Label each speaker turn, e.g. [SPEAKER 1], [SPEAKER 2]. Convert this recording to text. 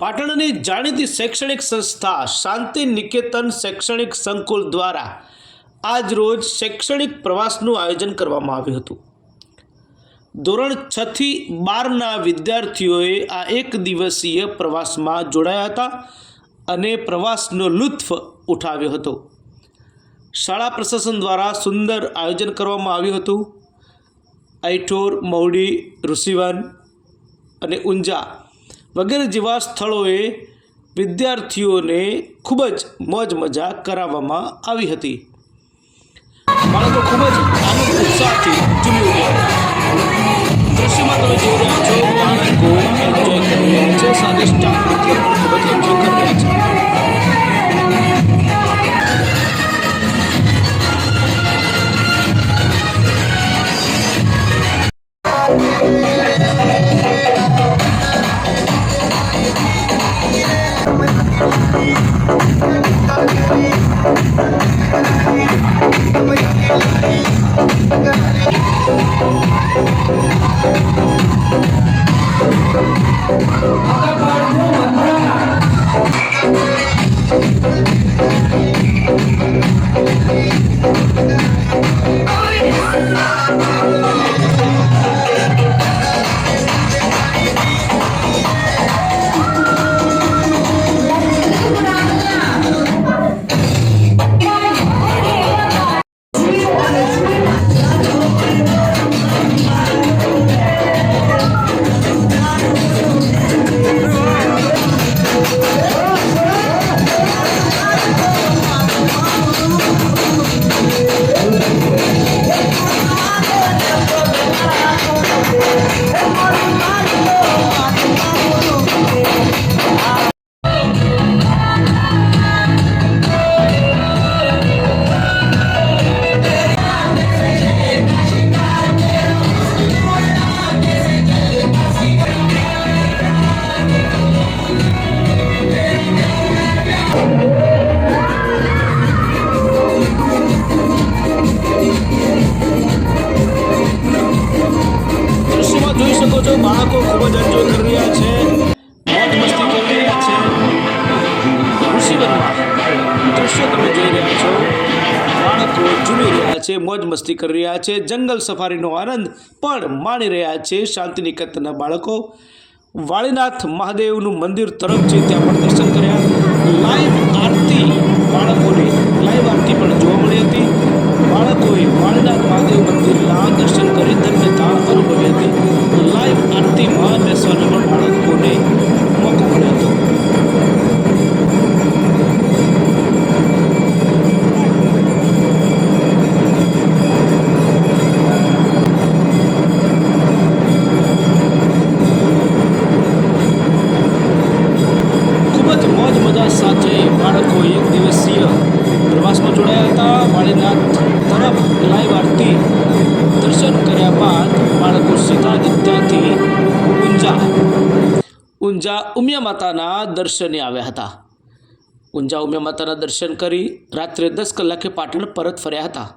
[SPEAKER 1] પાટણની જાણીતી શૈક્ષણિક સંસ્થા શાંતિ નિકેતન શૈક્ષણિક સંકુલ દ્વારા આજ રોજ શૈક્ષણિક પ્રવાસનું આયોજન કરવામાં આવ્યું હતું. ધોરણ છથી બારના વિદ્યાર્થીઓએ આ એક દિવસીય પ્રવાસમાં જોડાયા હતા અને પ્રવાસનો લુત્ફ ઉઠાવ્યો હતો. શાળા પ્રશાસન દ્વારા સુંદર આયોજન કરવામાં આવ્યું હતું. આઈઠોર, મહુડી, ઋષિવન અને ઊંઝા વગેરે જેવા સ્થળોએ વિદ્યાર્થીઓને ખૂબ જ મોજ મજા કરાવવામાં આવી હતી. બાળકો ખૂબ જ આનંદ ઉત્સાહથી ઝૂમી ઉઠ્યા. દૃશ્યમાં તમે જોઈ રહ્યા છો બાળકો એન્જોય કરી રહ્યા છે. સાથે દૃશ્યમાં બાળકો ઝૂમી રહ્યા છે, મોજ મસ્તી કરી રહ્યા છે, જંગલ સફારીનો આનંદ પણ માણી રહ્યા છે શાંતિનિકેતનના બાળકો. વાળીનાથ મહાદેવનું મંદિર તરફ છે ત્યાં પણ દર્શન કર્યા. લાઈવ આરતી બાળકોને, લાઈવ આરતી પણ જોવા મળી હતી. બાળકોએ વાળીનાથ મહાદેવ મંદિરના દર્શન કરી સાથે બાળકો એક દિવસીય પ્રવાસમાં જોડાયા હતા. વાળીનાથ તરફ લાઈવ આરતી દર્શન કર્યા બાદ બાળકો સીધા જ ત્યાંથી ઊંઝા ઊંઝા ઉમિયા માતાના દર્શને આવ્યા હતા. ઊંઝા ઉમિયા માતાના દર્શન કરી રાત્રે દસ કલાકે પાટણ પરત ફર્યા હતા.